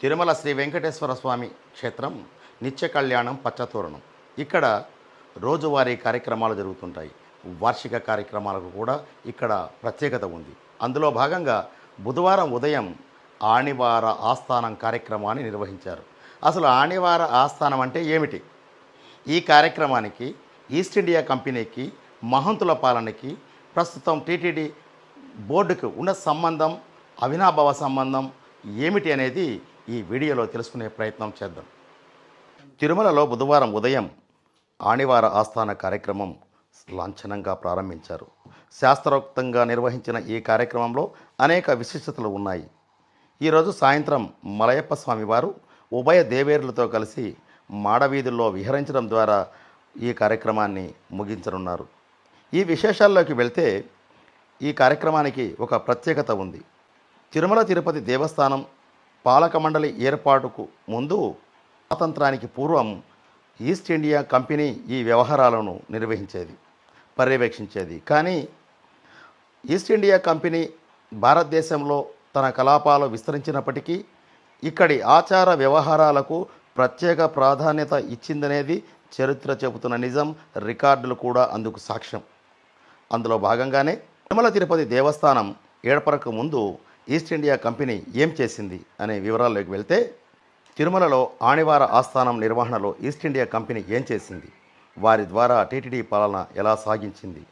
తిరుమల శ్రీ వెంకటేశ్వర స్వామి క్షేత్రం నిత్య కళ్యాణం పచ్చతోరణం. ఇక్కడ రోజువారీ కార్యక్రమాలు జరుగుతుంటాయి. వార్షిక కార్యక్రమాలకు కూడా ఇక్కడ ప్రత్యేకత ఉంది. అందులో భాగంగా బుధవారం ఉదయం ఆణివార ఆస్థానం కార్యక్రమాన్ని నిర్వహించారు. అసలు ఆణివార ఆస్థానం అంటే ఏమిటి? ఈ కార్యక్రమానికి ఈస్ట్ ఇండియా కంపెనీకి మహంతుల పాలనకి ప్రస్తుతం టీటీడీ బోర్డుకు ఉన్న సంబంధం అవినాభావ సంబంధం ఏమిటి అనేది ఈ వీడియోలో తెలుసుకునే ప్రయత్నం చేద్దాం. తిరుమలలో బుధవారం ఉదయం ఆణివార ఆస్థాన కార్యక్రమం లాంఛనంగా ప్రారంభించారు. శాస్త్రోక్తంగా నిర్వహించిన ఈ కార్యక్రమంలో అనేక విశిష్టతలు ఉన్నాయి. ఈరోజు సాయంత్రం మలయప్ప స్వామివారు ఉభయ దేవేరులతో కలిసి మాడవీధుల్లో విహరించడం ద్వారా ఈ కార్యక్రమాన్ని ముగించనున్నారు. ఈ విశేషాల్లోకి వెళ్తే ఈ కార్యక్రమానికి ఒక ప్రత్యేకత ఉంది. తిరుమల తిరుపతి దేవస్థానం పాలక మండలి ఏర్పాటుకు ముందు స్వాతంత్రానికి పూర్వం ఈస్ట్ ఇండియా కంపెనీ ఈ వ్యవహారాలను నిర్వహించేది పర్యవేక్షించేది. కానీ ఈస్ట్ ఇండియా కంపెనీ భారతదేశంలో తన కలాపాలు విస్తరించినప్పటికీ ఇక్కడి ఆచార వ్యవహారాలకు ప్రత్యేక ప్రాధాన్యత ఇచ్చిందనేది చరిత్ర చెబుతున్న నిజం రికార్డులు కూడా అందుకు సాక్ష్యం. అందులో భాగంగానే తిరుమల తిరుపతి దేవస్థానం ఏర్పడక ముందు ఈస్ట్ ఇండియా కంపెనీ ఏం చేసింది అనే వివరాల్లోకి వెళ్తే తిరుమలలో ఆణివార ఆస్థానం నిర్వహణలో ఈస్ట్ ఇండియా కంపెనీ ఏం చేసింది? వారి ద్వారా టీటీడీ పాలన ఎలా సాగించింది?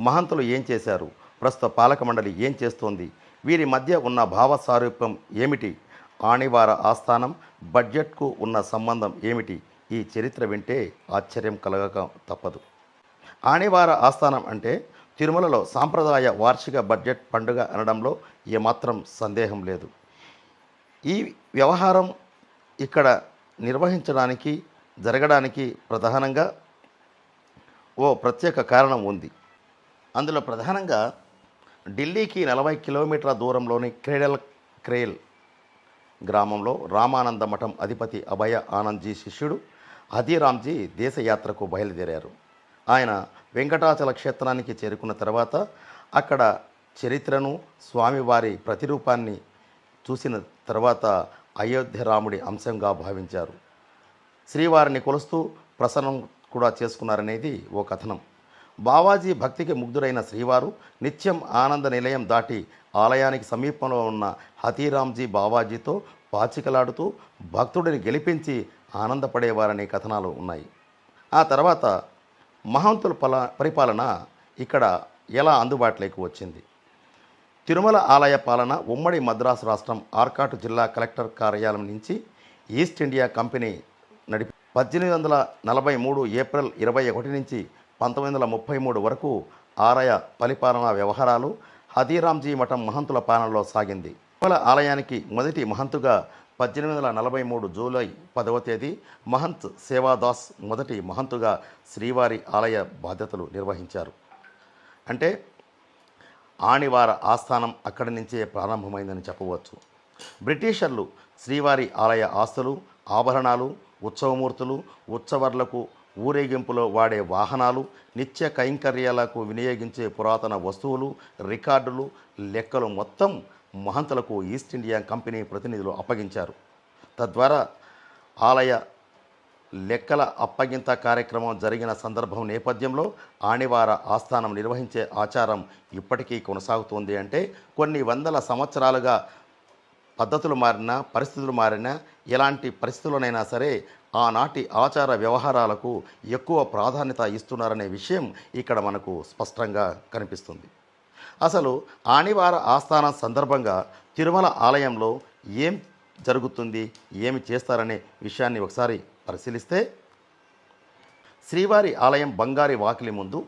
మహంతులు ఏం చేశారు? ప్రస్తుత పాలక మండలి ఏం చేస్తోంది? వీరి మధ్య ఉన్న భావ సారూప్యం ఏమిటి? ఆణివార ఆస్థానం బడ్జెట్కు ఉన్న సంబంధం ఏమిటి? ఈ చరిత్ర వింటే ఆశ్చర్యం కలగక తప్పదు. ఆణివార ఆస్థానం అంటే తిరుమలలో సాంప్రదాయ వార్షిక బడ్జెట్ పండుగ అనడంలో ఏమాత్రం సందేహం లేదు. ఈ వ్యవహారం ఇక్కడ నిర్వహించడానికి జరగడానికి ప్రధానంగా ఓ ప్రత్యేక కారణం ఉంది. అందులో ప్రధానంగా ఢిల్లీకి నలభై కిలోమీటర్ల దూరంలోని క్రేడల్ క్రేల్ గ్రామంలో రామానంద మఠం అధిపతి అభయ ఆనంద్జీ శిష్యుడు హదీరామ్జీ దేశయాత్రకు బయలుదేరారు. ఆయన వెంకటాచల క్షేత్రానికి చేరుకున్న తర్వాత అక్కడ చరిత్రను స్వామివారి ప్రతిరూపాన్ని చూసిన తర్వాత అయోధ్య రాముడి అంశంగా భావించారు. శ్రీవారిని కొలుస్తూ ప్రసన్నం కూడా చేసుకున్నారనేది ఓ కథనం. బావాజీ భక్తికి ముగ్ధుడైన శ్రీవారు నిత్యం ఆనంద నిలయం దాటి ఆలయానికి సమీపంలో ఉన్న హతీరాంజీ బావాజీతో పాచికలాడుతూ భక్తుడిని గెలిపించి ఆనందపడేవారనే కథనాలు ఉన్నాయి. ఆ తర్వాత మహంతుల పల పరిపాలన ఇక్కడ ఎలా అందుబాటులోకి వచ్చింది? తిరుమల ఆలయ పాలన ఉమ్మడి మద్రాసు రాష్ట్రం ఆర్కాటు జిల్లా కలెక్టర్ కార్యాలయం నుంచి ఈస్ట్ ఇండియా కంపెనీ నడిపి పద్దెనిమిది వందల నలభై మూడు ఏప్రిల్ ఇరవై ఒకటి నుంచి పంతొమ్మిది వందల ముప్పై మూడు వరకు ఆలయ పరిపాలనా వ్యవహారాలు హదీరాంజీ మఠం మహంతుల పాలనలో సాగింది. తిరుమల ఆలయానికి మొదటి మహంతుగా పద్దెనిమిది వందల నలభై మూడు జూలై పదవ తేదీ మహంత్ సేవాదాస్ మొదటి మహంతుగా శ్రీవారి ఆలయ బాధ్యతలు నిర్వహించారు. అంటే ఆణివార ఆస్థానం అక్కడి నుంచే ప్రారంభమైందని చెప్పవచ్చు. బ్రిటిషర్లు శ్రీవారి ఆలయ ఆస్తులు ఆభరణాలు ఉత్సవమూర్తులు ఉత్సవర్లకు ఊరేగింపులో వాడే వాహనాలు నిత్య కైంకర్యాలకు వినియోగించే పురాతన వస్తువులు రికార్డులు లెక్కలు మొత్తం మహంతులకు ఈస్ట్ ఇండియా కంపెనీ ప్రతినిధులు అప్పగించారు. తద్వారా ఆలయ లెక్కల అప్పగింత కార్యక్రమం జరిగిన సందర్భం నేపథ్యంలో ఆణివార ఆస్థానం నిర్వహించే ఆచారం ఇప్పటికీ కొనసాగుతోంది అంటే కొన్ని వందల సంవత్సరాలుగా పద్ధతులు మారినా పరిస్థితులు మారినా ఎలాంటి పరిస్థితులనైనా సరే ఆనాటి ఆచార వ్యవహారాలకు ఎక్కువ ప్రాధాన్యత ఇస్తున్నారనే విషయం ఇక్కడ మనకు స్పష్టంగా కనిపిస్తుంది. అసలు ఆణివార ఆస్థానం సందర్భంగా తిరుమల ఆలయంలో ఏం జరుగుతుంది ఏమి చేస్తారనే విషయాన్ని ఒకసారి పరిశీలిస్తే శ్రీవారి ఆలయం బంగారి వాకిలి ముందు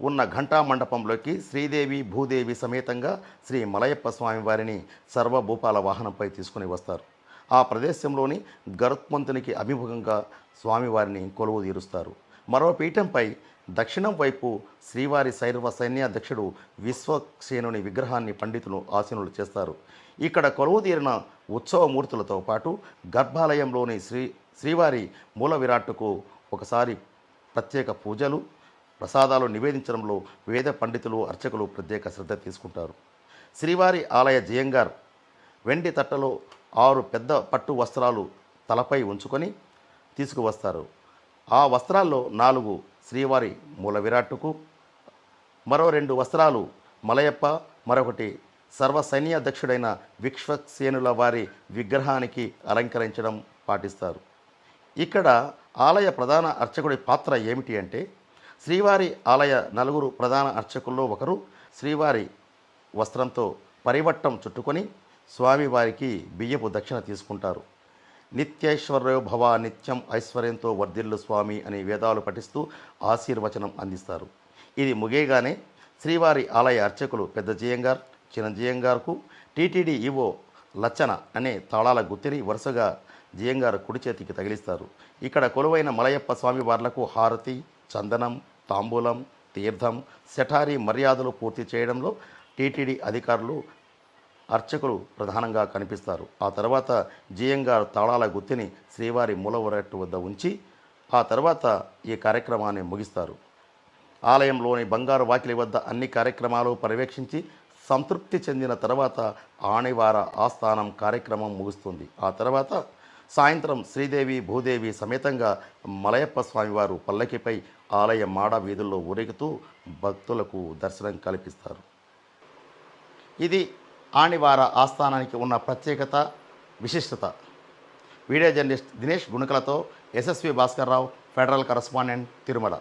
ఉన్న ఘంటా మండపంలోకి శ్రీదేవి భూదేవి సమేతంగా శ్రీ మలయప్ప స్వామి వారిని సర్వభూపాల వాహనంపై తీసుకుని వస్తారు. ఆ ప్రదేశంలోని గరుత్మంతునికి అభిముఖంగా స్వామివారిని కొలువు తీరుస్తారు. మరో పీఠంపై దక్షిణం వైపు శ్రీవారి శైరవ సైన్యాధ్యక్షుడు విశ్వక్సేనుని విగ్రహాన్ని పండితులు ఆసీనులు చేస్తారు. ఇక్కడ కొలువు తీరిన ఉత్సవమూర్తులతో పాటు గర్భాలయంలోని శ్రీ శ్రీవారి మూల విరాట్టుకు ఒకసారి ప్రత్యేక పూజలు ప్రసాదాలు నివేదించడంలో వేద పండితులు అర్చకులు ప్రత్యేక శ్రద్ధ తీసుకుంటారు. శ్రీవారి ఆలయ జయంగార్ వెండి తట్టలో ఆరు పెద్ద పట్టు వస్త్రాలు తలపై ఉంచుకొని తీసుకువస్తారు. ఆ వస్త్రాల్లో నాలుగు శ్రీవారి మూల విరాట్టుకు మరో రెండు వస్త్రాలు మలయప్ప మరొకటి సర్వ సైన్యాధ్యక్షుడైన విశ్వసేనుల వారి విగ్రహానికి అలంకరించడం పాటిస్తారు. ఇక్కడ ఆలయ ప్రధాన అర్చకుడి పాత్ర ఏమిటి అంటే శ్రీవారి ఆలయ నలుగురు ప్రధాన అర్చకుల్లో ఒకరు శ్రీవారి వస్త్రంతో పరివట్టం చుట్టుకొని స్వామివారికి బియ్యపు దక్షిణ తీసుకుంటారు. నిత్యేశ్వర్యో భవ నిత్యం ఐశ్వర్యంతో వర్ధిల్లు స్వామి అని వేదాలు పఠిస్తూ ఆశీర్వచనం అందిస్తారు. ఇది ముగియగానే శ్రీవారి ఆలయ అర్చకులు పెద్ద జియంగార్ చిన్న జియంగార్కు టీటీడీ ఈవో లచ్చన అనే తాళాల గుత్తిని వరుసగా జియంగారు కుడి చేతికి తగిలిస్తారు. ఇక్కడ కొలువైన మలయప్ప స్వామివార్లకు హారతి చందనం తాంబూలం తీర్థం శఠారి మర్యాదలు పూర్తి చేయడంలో టీటీడీ అధికారులు అర్చకులు ప్రధానంగా కనిపిస్తారు. ఆ తర్వాత జియంగారు తాళాల గుత్తిని శ్రీవారి మూలవరట్టు వద్ద ఉంచి ఆ తర్వాత ఈ కార్యక్రమాన్ని ముగిస్తారు. ఆలయంలోని బంగారు వాకిలి వద్ద అన్ని కార్యక్రమాలు పర్యవేక్షించి సంతృప్తి చెందిన తర్వాత ఆణివార ఆస్థానం కార్యక్రమం ముగుస్తుంది. ఆ తర్వాత సాయంత్రం శ్రీదేవి భూదేవి సమేతంగా మలయప్ప స్వామివారు పల్లకిపై ఆలయ మాడ వీధుల్లో ఊరేగుతూ భక్తులకు దర్శనం కల్పిస్తారు. ఇది ఆణివార ఆస్థానానికి ఉన్న ప్రత్యేకత విశిష్టత. Video journalist Dinesh గుణకలతో SSV Bhaskar Rao Federal correspondent Tirumala.